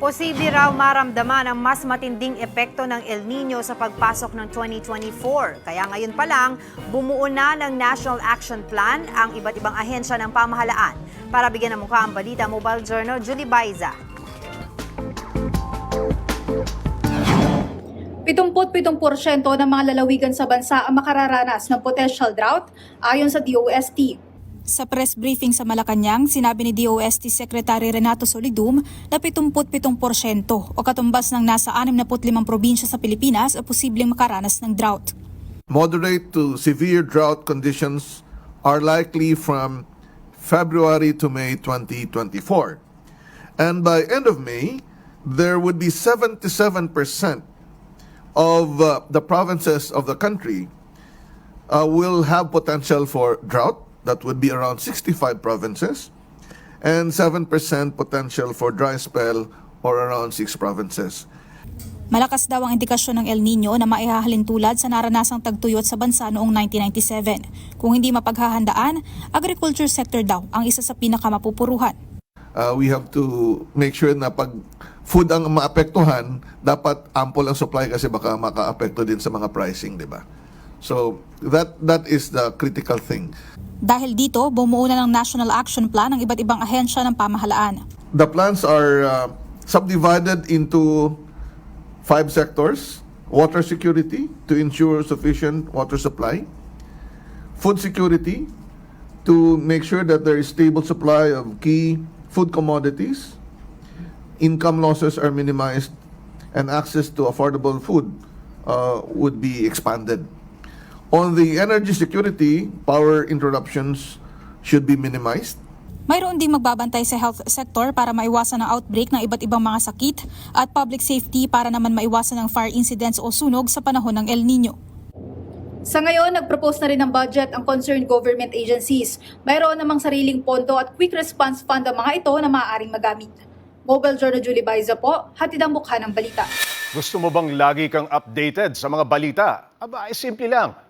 Posible raw maramdaman ang mas matinding epekto ng El Nino sa pagpasok ng 2024. Kaya ngayon pa lang, bumuo na ng National Action Plan ang iba't ibang ahensya ng pamahalaan. Para bigyan ng mukha ang balita, Mobile Journal, Julie Baiza. 77% ng mga lalawigan sa bansa ang makararanas ng potential drought ayon sa DOST. Sa press briefing sa Malacanang, sinabi ni DOST Secretary Renato Solidum na 77% o katumbas ng nasa 65 probinsya sa Pilipinas ang posibleng makaranas ng drought. Moderate to severe drought conditions are likely from February to May 2024. And by end of May, there would be 77% of uh, the provinces of the country uh, will have potential for drought. That would be around 65 provinces. And 7% potential for dry spell or around 6 provinces. Malakas daw ang indikasyon ng El Nino na maihahalin tulad sa naranasang tagtuyot sa bansa noong 1997. Kung hindi mapaghahandaan, agriculture sector daw ang isa sa pinakamapupuruhan. uh, we have to make sure na pag food ang maapektuhan, dapat ample ang supply kasi baka makaapekto din sa mga pricing, di ba? So, that that is the critical thing. Dahil dito, bumuo na ng National Action Plan ang iba't ibang ahensya ng pamahalaan. The plans are uh, subdivided into five sectors. Water security to ensure sufficient water supply. Food security to make sure that there is stable supply of key food commodities. Income losses are minimized and access to affordable food uh, would be expanded. On the energy security, power interruptions should be minimized. Mayroon ding magbabantay sa health sector para maiwasan ang outbreak ng iba't ibang mga sakit at public safety para naman maiwasan ang fire incidents o sunog sa panahon ng El Nino. Sa ngayon, nag-propose na rin ng budget ang concerned government agencies. Mayroon namang sariling pondo at quick response fund ang mga ito na maaaring magamit. Mobile Journal Julie Baiza po, hatid ang mukha ng balita. Gusto mo bang lagi kang updated sa mga balita? Aba, ay simple lang.